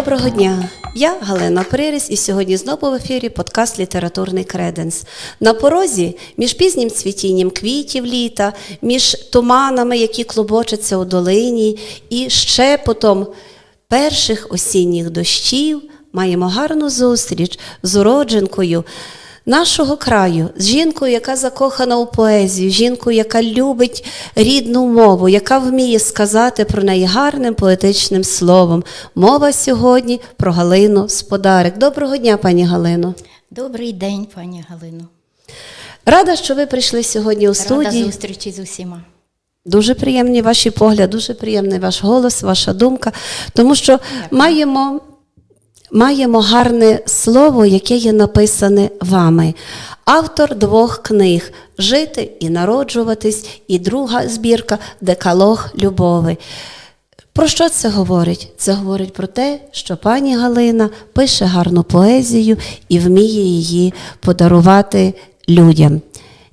Доброго дня! Я Галина Приріс, і сьогодні знову в ефірі подкаст Літературний креденс. На порозі між пізнім цвітінням квітів літа, між туманами, які клубочаться у долині, і щепотом перших осінніх дощів маємо гарну зустріч з уродженкою нашого краю, з жінкою, яка закохана у поезію, жінкою, яка любить рідну мову, яка вміє сказати про неї гарним поетичним словом. Мова сьогодні про Галину Сподарик. Доброго дня, пані Галино. Добрий день, пані Галино. Рада, що ви прийшли сьогодні у Рада зустрічі з усіма. Дуже приємні ваші погляди, дуже приємний ваш голос, ваша думка, тому що маємо, маємо гарне слово, яке є написане вами. Автор двох книг Жити і народжуватись, і друга збірка Декалог любови. Про що це говорить? Це говорить про те, що пані Галина пише гарну поезію і вміє її подарувати людям.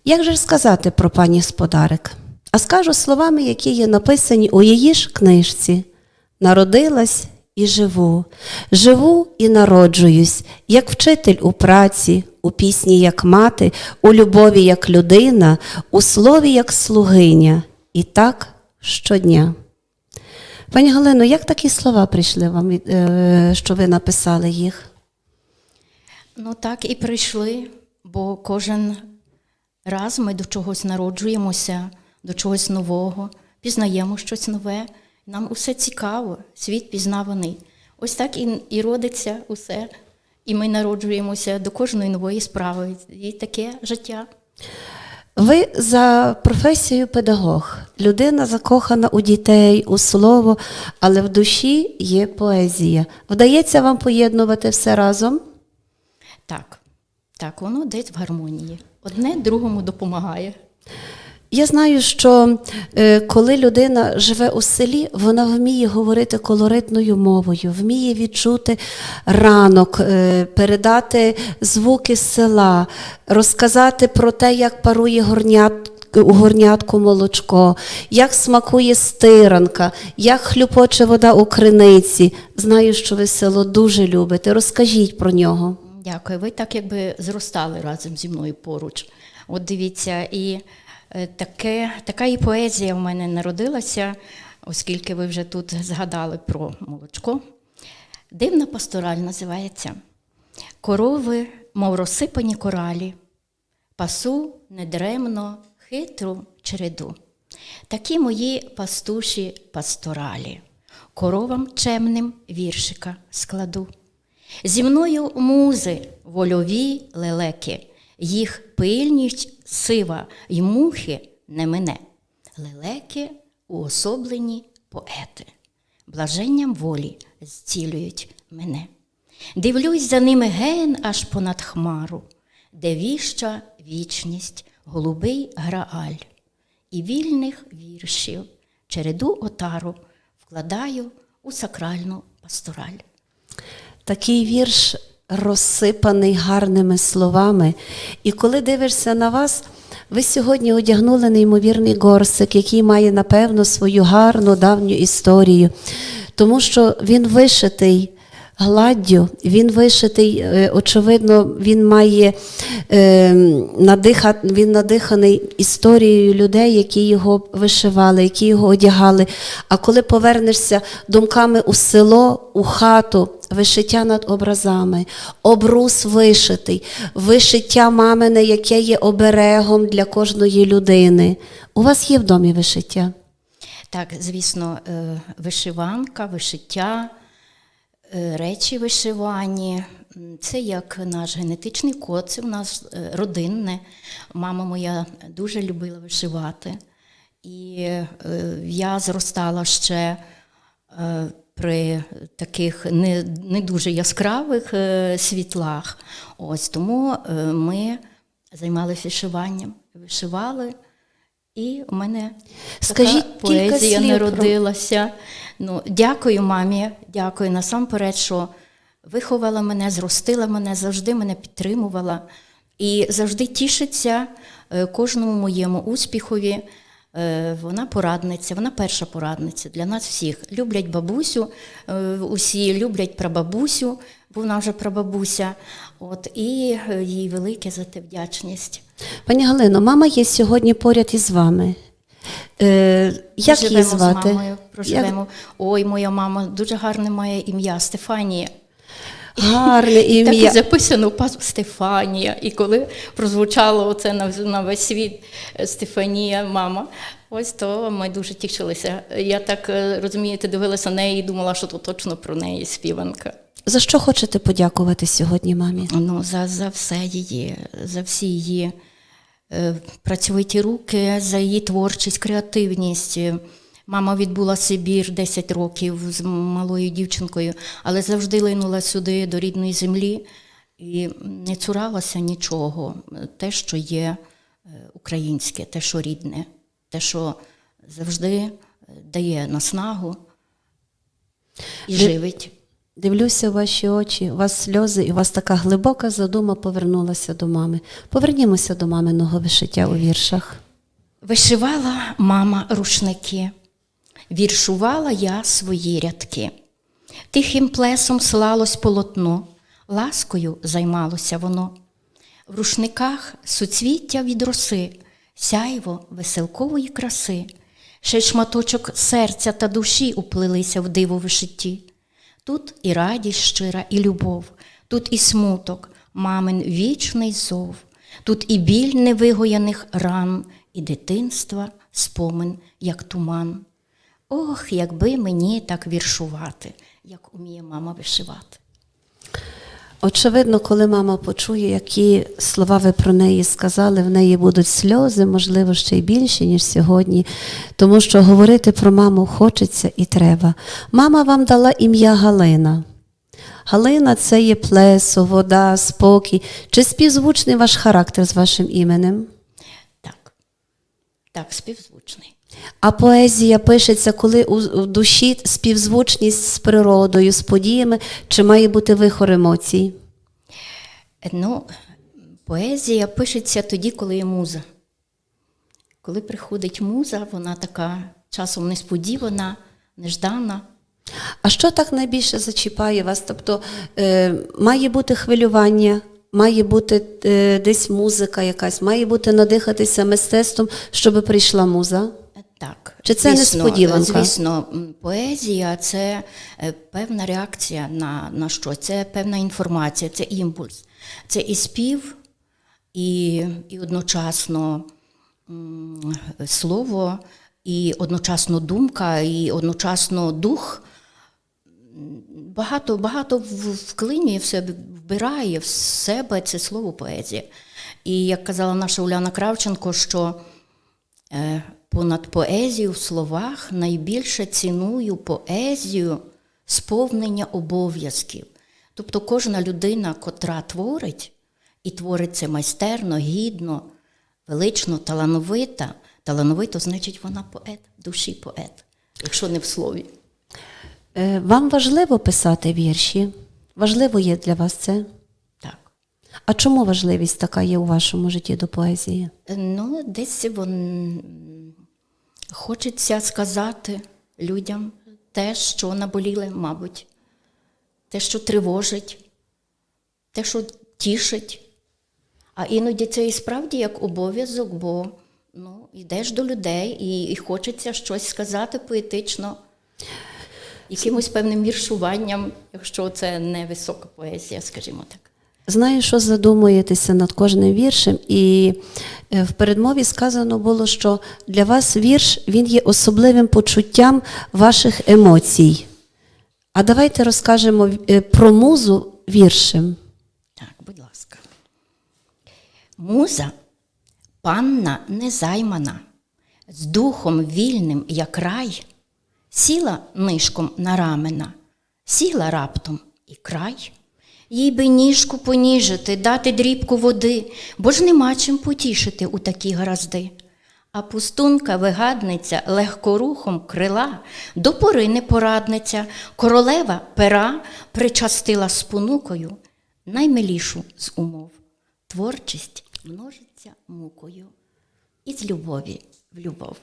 Як же сказати про пані Сподарик? А скажу словами, які є написані у її ж книжці: Народилась і живу, живу і народжуюсь, як вчитель у праці, у пісні, як мати, у любові як людина, у слові як слугиня, і так щодня. Пані Галино, як такі слова прийшли вам, е, що ви написали їх? Ну так і прийшли, бо кожен раз ми до чогось народжуємося, до чогось нового, пізнаємо щось нове. Нам усе цікаво, світ пізнаваний. Ось так і, і родиться усе. І ми народжуємося до кожної нової справи. І таке життя. Ви за професією педагог, людина закохана у дітей, у слово, але в душі є поезія. Вдається вам поєднувати все разом? Так, так, воно десь в гармонії. Одне другому допомагає. Я знаю, що е, коли людина живе у селі, вона вміє говорити колоритною мовою, вміє відчути ранок, е, передати звуки села, розказати про те, як парує горнят. У горнятку молочко, як смакує стиранка, як хлюпоче вода у криниці. Знаю, що ви село дуже любите. Розкажіть про нього. Дякую. Ви так якби зростали разом зі мною поруч. От дивіться, і таке, така і поезія в мене народилася, оскільки ви вже тут згадали про молочко. Дивна пастораль називається. Корови, мов розсипані коралі, пасу недремно, хитру череду. Такі мої пастуші пасторалі, коровам чемним віршика складу. Зі мною музи, вольові лелеки, їх пильність сива й мухи не мине. Лелеки уособлені поети, блаженням волі зцілюють мене. Дивлюсь за ними ген аж понад хмару, де віща вічність, голубий грааль, і вільних віршів череду отару вкладаю у сакральну пастораль. Такий вірш розсипаний гарними словами. І коли дивишся на вас, ви сьогодні одягнули неймовірний горсик, який має, напевно, свою гарну давню історію, тому що він вишитий. Гладдю, він вишитий, е, очевидно, він має е, надиха, він надиханий історією людей, які його вишивали, які його одягали. А коли повернешся думками у село, у хату, вишиття над образами, обрус вишитий, вишиття мамине, яке є оберегом для кожної людини. У вас є в домі вишиття? Так, звісно, е, вишиванка, вишиття, е, речі вишивані. Це як наш генетичний код, це у нас е, родинне. Мама моя дуже любила вишивати. І я зростала ще при таких не, не дуже яскравих е, світлах. Ось тому е, ми займалися вишиванням, вишивали. І у мене Скажіть така поезія слів про- народилася. Ну, дякую мамі, дякую насамперед, що виховала мене, зростила мене, завжди мене підтримувала і завжди тішиться е, кожному моєму успіхові. Е, Вона порадниця, вона перша порадниця для нас всіх. Люблять бабусю, е, усі люблять прабабусю, бо вона вже прабабуся. От, і е, їй велике за те вдячність. Пані Галино, мама є сьогодні поряд із вами. Е, як її звати? з мамою, проживемо. Ой, моя мама дуже гарне має ім'я Стефанія. Гарне Так і записано пас Стефанія. І коли прозвучало це на, весь світ е, Стефанія, мама, ось то ми дуже тішилися. Я так е, розумієте, дивилася на неї і думала, що то точно про неї співанка. За що хочете подякувати сьогодні мамі? Ну, за, за все її, за всі її е, працьовиті руки, за її творчість, креативність. Мама відбула Сибір 10 років з малою дівчинкою, але завжди линула сюди до рідної землі і не цуралася нічого. Те, що є е, українське, те, що рідне, те, що завжди е, дає наснагу і живить. Дивлюся в ваші очі, у вас сльози, і у вас така глибока задума повернулася до мами. Повернімося до маминого вишиття у віршах. Вишивала мама рушники, віршувала я свої рядки. Тихим плесом слалось полотно, ласкою займалося воно. В рушниках суцвіття від роси, сяйво веселкової краси, ще шматочок серця та душі уплилися в диво вишитті. Тут і радість щира, і любов, тут і смуток, мамин вічний зов, тут і біль невигояних ран, і дитинства спомин, як туман. Ох, якби мені так віршувати, як уміє мама вишивати. Очевидно, коли мама почує, які слова ви про неї сказали, в неї будуть сльози, можливо, ще й більше, ніж сьогодні, тому що говорити про маму хочеться і треба. Мама вам дала ім'я Галина. Галина це є плесо, вода, спокій. Чи співзвучний ваш характер з вашим іменем? Так, так, співзвучний. А поезія пишеться, коли у душі співзвучність з природою, з подіями, чи має бути вихор емоцій? Ну, поезія пишеться тоді, коли є муза. Коли приходить муза, вона така часом несподівана, неждана. А що так найбільше зачіпає вас? Тобто е, має бути хвилювання, має бути е, десь музика якась, має бути надихатися мистецтвом, щоб прийшла муза. Так. Чи це несподіванка? Звісно, поезія це е, певна реакція на, на щось, це певна інформація, це імпульс. Це і спів, і, і одночасно слово, і одночасно думка, і одночасно дух. Багато, багато вклинює в себе, вбирає в себе це слово поезія. І як казала наша Уляна Кравченко, що е, понад поезію в словах найбільше ціную поезію сповнення обов'язків. Тобто кожна людина, котра творить, і творить це майстерно, гідно, велично, талановита. Талановито, значить, вона поет, душі поет, якщо не в слові. Е, вам важливо писати вірші? Важливо є для вас це? А чому важливість така є у вашому житті до поезії? Ну, десь вон... хочеться сказати людям те, що наболіле, мабуть, те, що тривожить, те, що тішить. А іноді це і справді як обов'язок, бо ну, йдеш до людей і, і хочеться щось сказати поетично, якимось певним віршуванням, якщо це не висока поезія, скажімо так. Знаю, що задумуєтеся над кожним віршем, і е, в передмові сказано було, що для вас вірш він є особливим почуттям ваших емоцій. А давайте розкажемо е, про музу віршем. Так, будь ласка. Муза панна незаймана, з духом вільним, як рай, сіла нишком на рамена, сіла раптом і край. Їй би ніжку поніжити, дати дрібку води, бо ж нема чим потішити у такі гаразди. А пустунка вигадниця легкорухом крила, до пори не порадниця, королева пера причастила спонукою наймилішу з умов. Творчість множиться мукою, і з любові в любов.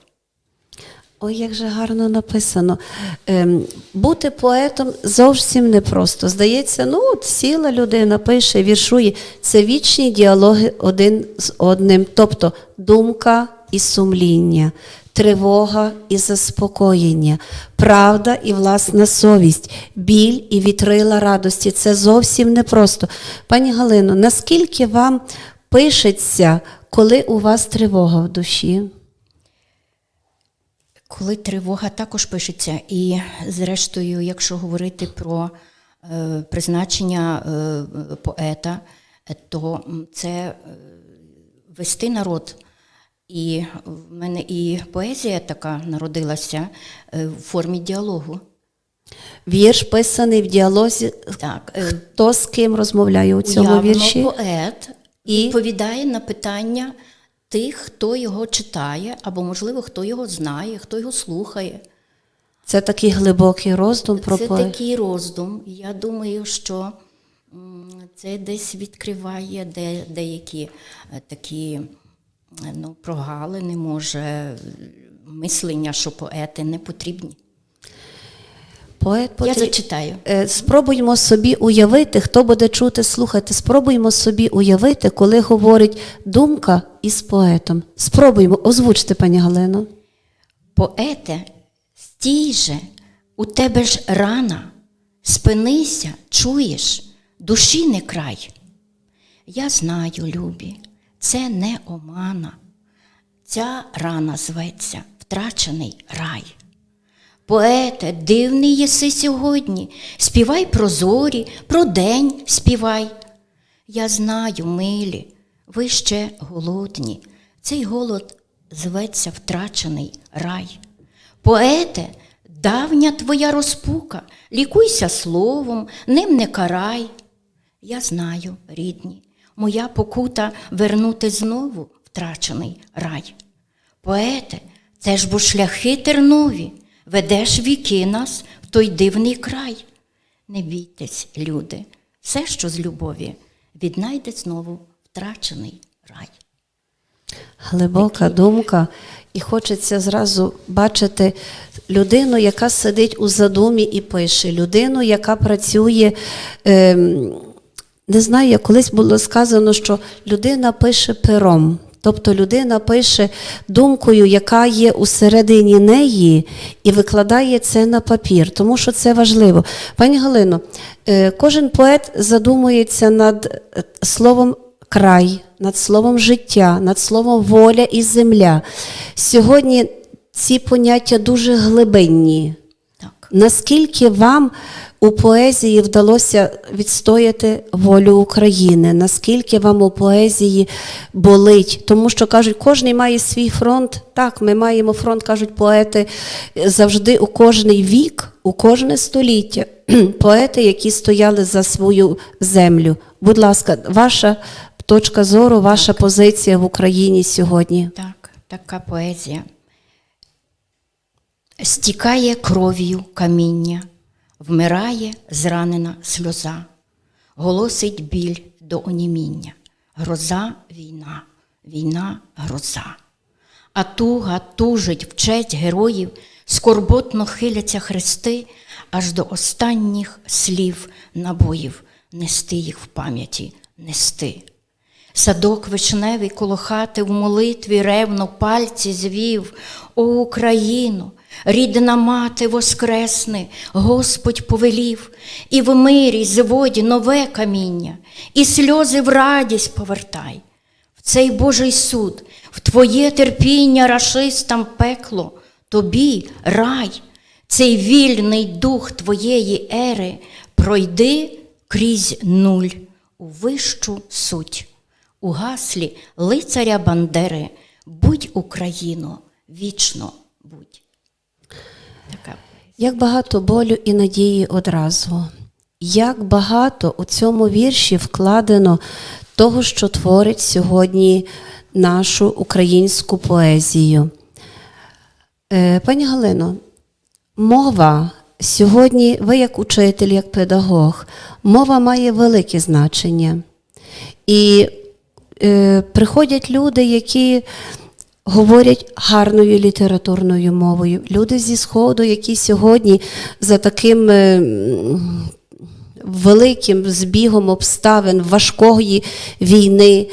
Ой, як же гарно написано. Ем, бути поетом зовсім непросто. Здається, ну от сіла людина, пише, віршує. Це вічні діалоги один з одним, тобто думка і сумління, тривога і заспокоєння, правда і власна совість, біль і вітрила радості. Це зовсім непросто. Пані Галино, наскільки вам пишеться, коли у вас тривога в душі? Коли тривога також пишеться, і зрештою, якщо говорити про е, призначення е, поета, то це е, вести народ. І в мене і поезія така народилася в формі діалогу. Вірш писаний в діалозі, Так, хто з ким розмовляє у цьому Уявно, вірші. поет І? відповідає на питання тих, хто його читає, або, можливо, хто його знає, хто його слухає. Це такий глибокий роздум про Це такий роздум. Я думаю, що це десь відкриває де, деякі е, такі е, ну, прогалини, може, е, мислення, що поети не потрібні. Поет Я зачитаю. Е, Спробуймо собі уявити, хто буде чути, слухати. Спробуймо собі уявити, коли говорить думка із поетом. Спробуймо, озвучте, пані Галино. Поете, стій же, у тебе ж рана, спинися, чуєш, душі не край. Я знаю, любі, це не омана. Ця рана зветься втрачений рай. Поете, дивний єси сьогодні, співай про зорі, про день співай. Я знаю, милі, ви ще голодні. Цей голод зветься втрачений рай. Поете, давня твоя розпука, лікуйся словом, ним не карай. Я знаю, рідні, моя покута вернути знову втрачений рай. Поете, це ж бо шляхи тернові, ведеш віки нас в той дивний край. Не бійтесь, люди, все, що з любові, віднайде знову втрачений рай. Глибока думка, і хочеться зразу бачити людину, яка сидить у задумі і пише, людину, яка працює. ем, не знаю, колись було сказано, що людина пише пером. Тобто людина пише думкою, яка є усередині неї, і викладає це на папір, тому що це важливо. Пані Галино, е, кожен поет задумується над е, словом край, над словом життя, над словом воля і земля. Сьогодні ці поняття дуже глибинні. Так. Наскільки вам у поезії вдалося відстояти волю України? Наскільки вам у поезії болить? Тому що кажуть, кожен має свій фронт. Так, ми маємо фронт, кажуть поети, завжди у кожний вік, у кожне століття. Поети, які стояли за свою землю. Будь ласка, ваша точка зору, ваша позиція в Україні сьогодні. Так, така поезія. Стікає кров'ю каміння, вмирає зранена сльоза, голосить біль до оніміння. Гроза війна, війна гроза. А туга тужить вчать героїв, скорботно хиляться хрести, аж до останніх слів набоїв нести їх в пам'яті, нести. Садок вишневий коло хати в молитві ревно пальці звів. О Україну, рідна мати воскресни, Господь повелів, і в мирі зводі нове каміння, і сльози в радість повертай. В цей Божий суд, в Твоє терпіння рашистам пекло, тобі рай, цей вільний дух Твоєї ери, пройди крізь нуль у вищу суть. У гаслі лицаря Бандери будь Україно, вічно будь. Як багато болю і надії одразу. Як багато у цьому вірші вкладено того, що творить сьогодні нашу українську поезію. Е, Пані Галино, мова сьогодні, ви як учитель, як педагог, мова має велике значення. І е, приходять люди, які говорять гарною літературною мовою. Люди зі Сходу, які сьогодні за таким е, великим збігом обставин важкої війни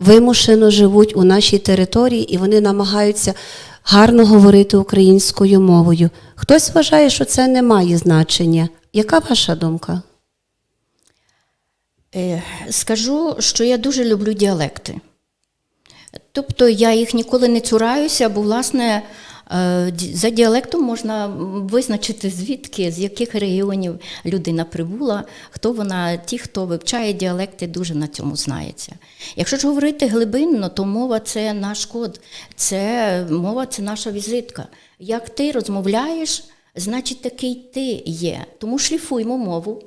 вимушено живуть у нашій території і вони намагаються гарно говорити українською мовою. Хтось вважає, що це не має значення. Яка ваша думка? Е, Скажу, що я дуже люблю діалекти. Тобто я їх ніколи не цураюся, бо, власне, е, за діалектом можна визначити, звідки, з яких регіонів людина прибула, хто вона, ті, хто вивчає діалекти, дуже на цьому знається. Якщо ж говорити глибинно, то мова це наш код, це мова це наша візитка. Як ти розмовляєш, значить такий ти є. Тому шліфуймо мову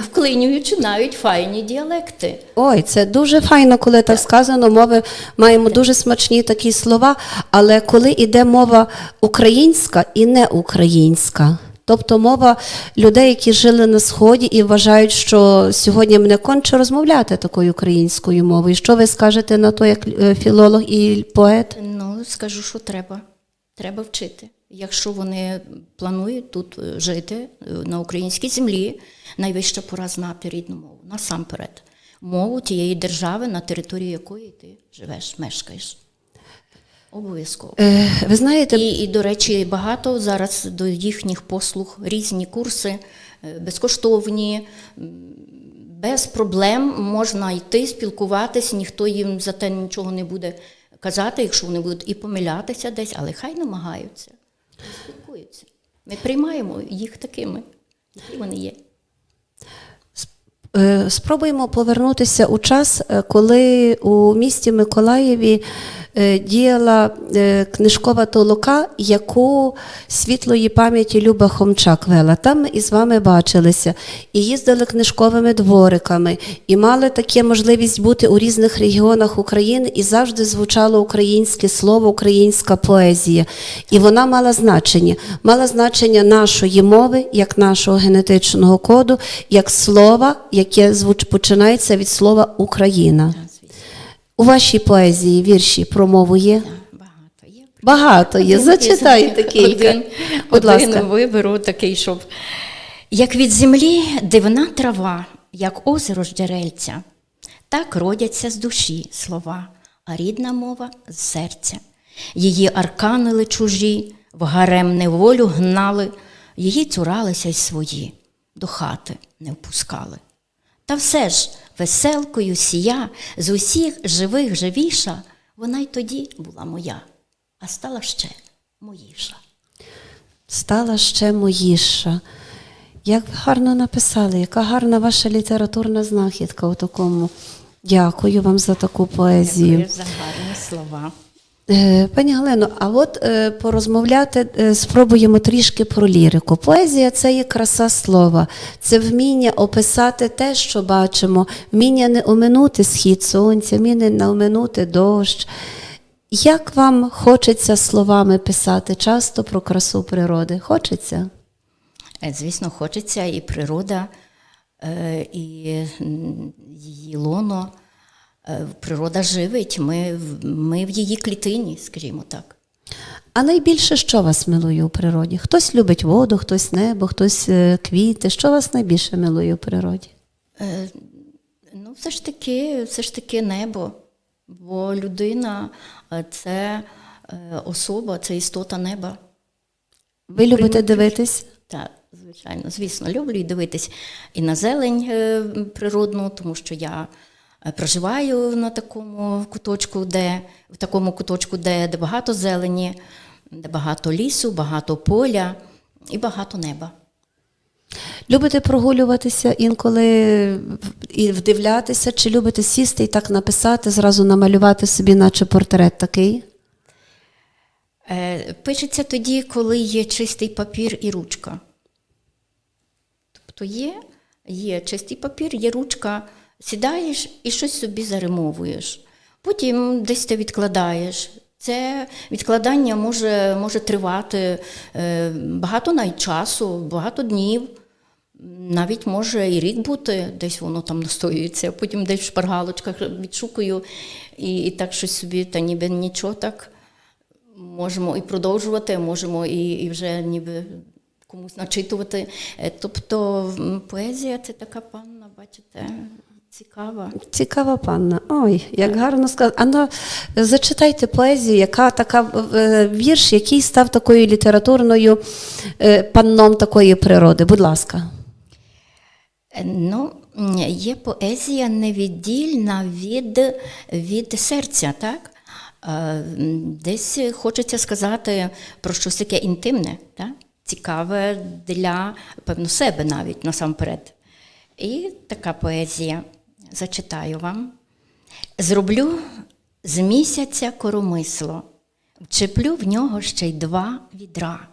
вклинюючи навіть файні діалекти. Ой, це дуже файно, коли так сказано. Мови маємо дуже смачні такі слова, але коли йде мова українська і не українська. Тобто мова людей, які жили на сході і вважають, що сьогодні мене конче розмовляти такою українською мовою. Що ви скажете на то, як е, філолог і поет? Ну, скажу, що треба. Треба вчити. Якщо вони планують тут е, жити е, на українській землі, найвища пора знати рідну мову. Насамперед, мову тієї держави, на території якої ти живеш, мешкаєш. Обов'язково. Е, ви знаєте, І, і, до речі, багато зараз до їхніх послуг різні курси, е, безкоштовні, без проблем можна йти, спілкуватись, ніхто їм за те нічого не буде казати, якщо вони будуть і помилятися десь, але хай намагаються, спілкуються. Ми приймаємо їх такими, які вони є. Е, Спробуємо повернутися у час, е, коли у місті Миколаєві діяла е, книжкова толока, яку світлої пам'яті Люба Хомчак вела. Там ми із вами бачилися і їздили книжковими двориками, і мали таке можливість бути у різних регіонах України, і завжди звучало українське слово, українська поезія. І вона мала значення. Мала значення нашої мови, як нашого генетичного коду, як слова, яке звуч починається від слова Україна. У вашій поезії вірші про мову є? Багато є. Багато є. Зачитайте кілька. Один, Будь один ласка. виберу такий, щоб. Як від землі дивна трава, як озеро ж джерельця, так родяться з душі слова, а рідна мова з серця. Її арканили чужі, в гарем неволю гнали, її цуралися й свої, до хати не впускали. Та все ж веселкою сія, з усіх живих живіша, вона й тоді була моя, а стала ще моїша. Стала ще моїша. Як ви гарно написали, яка гарна ваша літературна знахідка у такому. Дякую вам за таку поезію. Дякую за гарні слова. Е, Пані Галено, а от е, порозмовляти е, спробуємо трішки про лірику. Поезія це є краса слова, це вміння описати те, що бачимо, вміння не оминути схід сонця, вміння не оминути дощ. Як вам хочеться словами писати часто про красу природи? Хочеться? Е, Звісно, хочеться і природа, е, і її лоно. Е, Природа живить, ми, ми в її клітині, скажімо так. А найбільше що вас милує у природі? Хтось любить воду, хтось небо, хтось е, квіти. Що вас найбільше милує у природі? Е, Ну, все ж таки, все ж таки небо. Бо людина е, це особа, це істота неба. Ви любите Приймуть дивитись? Так, звичайно, звісно, люблю і дивитись і на зелень природну, тому що я проживаю на такому куточку, де в такому куточку, де, де багато зелені, де багато лісу, багато поля і багато неба. Любите прогулюватися інколи і вдивлятися, чи любите сісти і так написати, зразу намалювати собі, наче портрет такий? Е, Пишеться тоді, коли є чистий папір і ручка. Тобто є, є чистий папір, є ручка, сідаєш і щось собі заримовуєш. Потім десь ти відкладаєш. Це відкладання може, може тривати е, багато навіть часу, багато днів. Навіть може і рік бути, десь воно там настоюється, потім десь в шпаргалочках відшукую і, і так щось собі, та ніби нічого так. Можемо і продовжувати, можемо і, і вже ніби комусь начитувати. Е, Тобто поезія це така панна, бачите, цікава. Цікава панна. Ой, як гарно сказано. Ано, зачитайте поезію, яка така е, вірш, який став такою літературною е, панном такої природи. Будь ласка. Е, Ну, є поезія невіддільна від, від серця, так? Е, Десь хочеться сказати про щось таке інтимне, так? цікаве для, певно, себе навіть насамперед. І така поезія зачитаю вам. Зроблю з місяця коромисло, вчеплю в нього ще й два відра,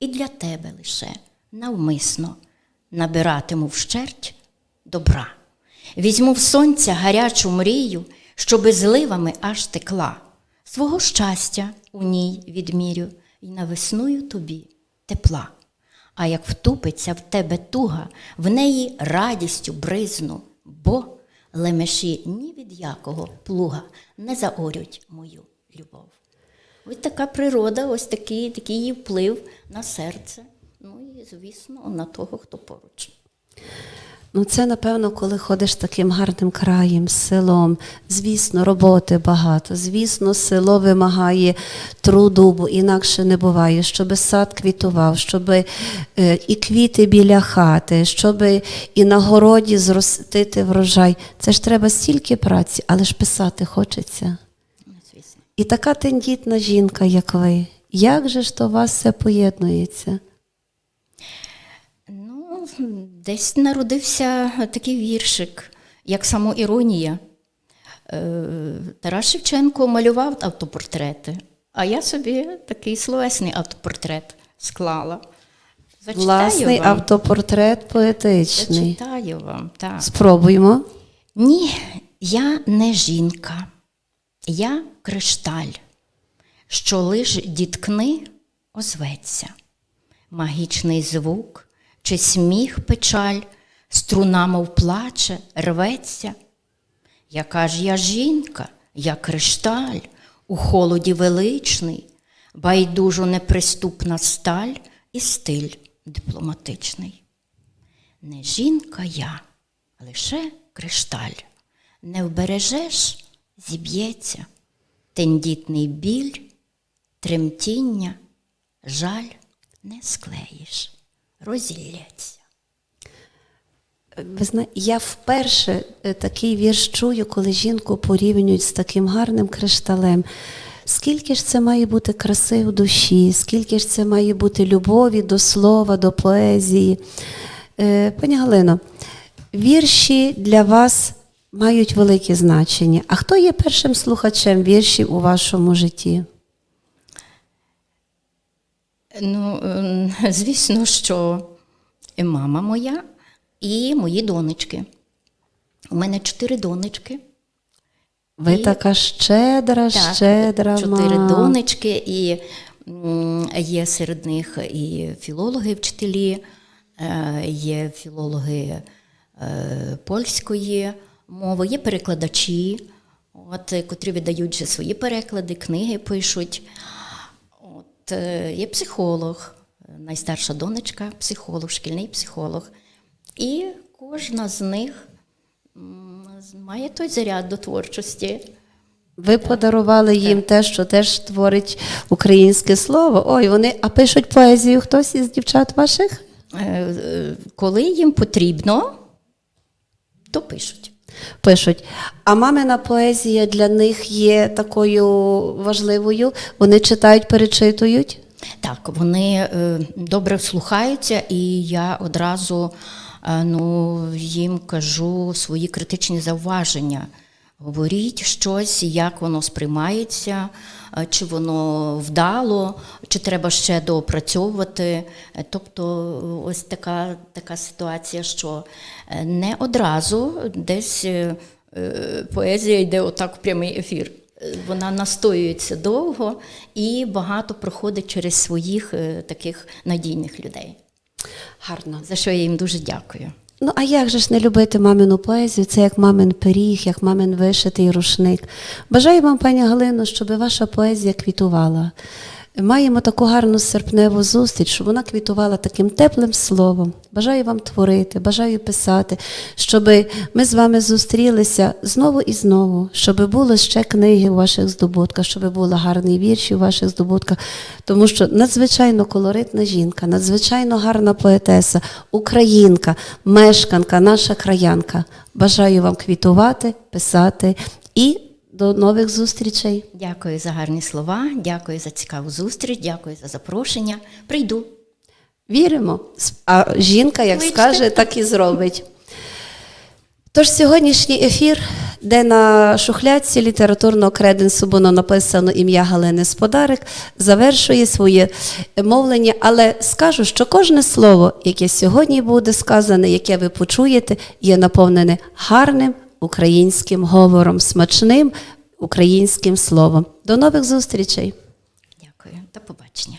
і для тебе лише навмисно набиратиму вщерть добра. Візьму в сонця гарячу мрію, щоби зливами аж текла. Свого щастя у ній відмірю, і навесную тобі тепла. А як втупиться в тебе туга, в неї радістю бризну, бо лемеші ні від якого плуга не заорють мою любов. Ось така природа, ось такий, такий її вплив на серце, ну і, звісно, на того, хто поруч. Ну, це напевно, коли ходиш таким гарним краєм, селом. Звісно, роботи багато. Звісно, село вимагає труду, бо інакше не буває, щоб сад квітував, щоб е, і квіти біля хати, щоб і на городі зростити врожай. Це ж треба стільки праці, але ж писати хочеться. Ну. І така тендітна жінка, як ви. Як же ж то у вас все поєднується? Ну, десь народився такий віршик, як самоіронія. Е, Тарас Шевченко малював автопортрети, а я собі такий словесний автопортрет склала. Зачитаю Власний вам. автопортрет поетичний. Зачитаю вам, так. Спробуймо. Ні, я не жінка, я кришталь, що лиш діткни озветься. Магічний звук чи сміх печаль, струна, мов плаче, рветься. Яка ж я жінка, я кришталь, у холоді величний, байдужо неприступна сталь і стиль дипломатичний. Не жінка я, лише кришталь. Не вбережеш, зіб'ється, тендітний біль, тремтіння, жаль не склеїш, розілляться. Ви знаєте, я вперше е, такий вірш чую, коли жінку порівнюють з таким гарним кришталем. Скільки ж це має бути краси в душі, скільки ж це має бути любові до слова, до поезії. Е, Пані Галино, вірші для вас мають велике значення. А хто є першим слухачем віршів у вашому житті? Ну, ем, звісно, що і мама моя і мої донечки. У мене чотири донечки. Ви І- така щедра, Так, щедра чотири мама. донечки, і є серед них і філологи, вчителі, е, є філологи е, польської мови, є перекладачі, от, е, котрі видають свої переклади, книги пишуть. Е, є психолог, е, найстарша донечка, психолог, шкільний психолог. І кожна з них має той заряд до творчості. Ви подарували їм те, що теж творить українське слово. Ой, вони, а пишуть поезію хтось із дівчат ваших? Е, Коли їм потрібно, то пишуть. Пишуть. А мамина поезія для них є такою важливою. Вони читають, перечитують. Так, вони е, добре слухаються, і я одразу е, ну, їм кажу свої критичні зауваження. Говоріть щось, як воно сприймається, е, чи воно вдало, чи треба ще доопрацьовувати. Е, Тобто, ось така, така ситуація, що е, не одразу десь е, е, поезія йде отак в прямий ефір. Е, Вона настоюється довго і багато проходить через своїх е, таких надійних людей. Гарно. за що я їм дуже дякую. Ну, а як же ж не любити мамину поезію? Це як мамин пиріг, як мамин вишитий рушник. Бажаю вам, пані Галино, щоб ваша поезія квітувала. Маємо таку гарну серпневу зустріч, щоб вона квітувала таким теплим словом. Бажаю вам творити, бажаю писати, щоб ми з вами зустрілися знову і знову, щоб було ще книги у ваших здобутках, щоб були гарні вірші у ваших здобутках, тому що надзвичайно колоритна жінка, надзвичайно гарна поетеса, українка, мешканка, наша краянка. Бажаю вам квітувати, писати і до нових зустрічей. Дякую за гарні слова, дякую за цікаву зустріч, дякую за запрошення. Прийду. Віримо. А жінка, як Кличте. скаже, так і зробить. Тож сьогоднішній ефір, де на шухлядці літературного креденсу було написано ім'я Галини Сподарик, завершує своє мовлення, але скажу, що кожне слово, яке сьогодні буде сказане, яке ви почуєте, є наповнене гарним українським говором, смачним українським словом. До нових зустрічей! Дякую, до побачення.